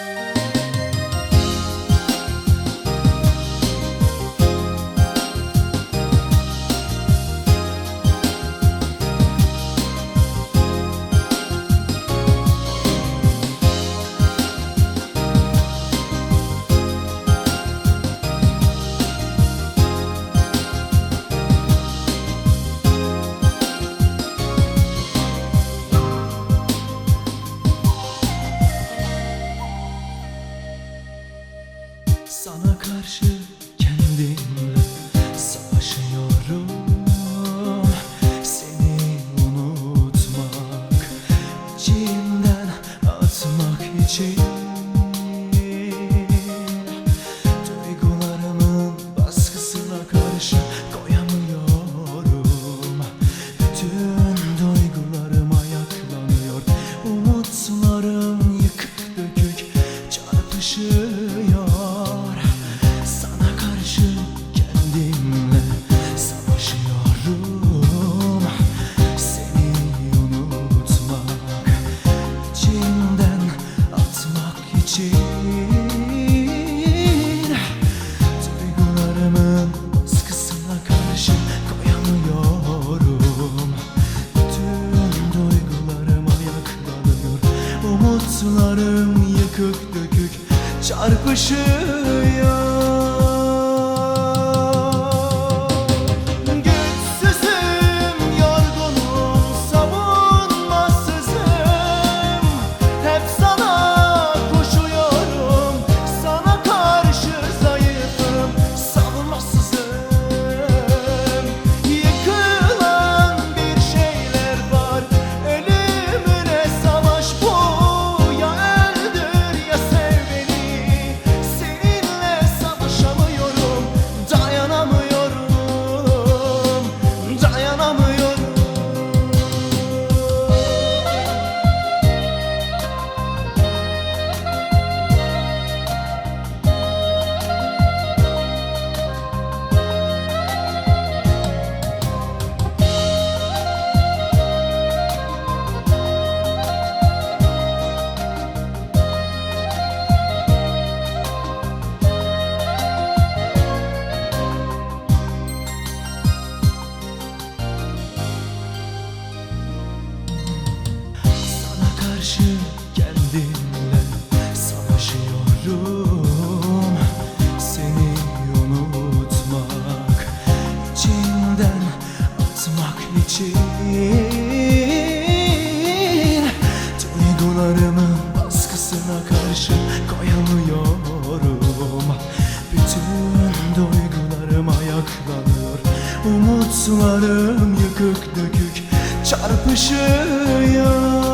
you Sana karşı için Duygularımın baskısına karşı koyamıyorum. Bütün duygularım ayaklanıyor. Umutlarım yıkık dökük çarpışıyor karşı kendimle savaşıyorum. Seni unutmak, içimden atmak için Duygularımın baskısına karşı koyamıyorum. Bütün duygularım ayaklanıyor. Umutlarım yıkık dökük çarpışıyor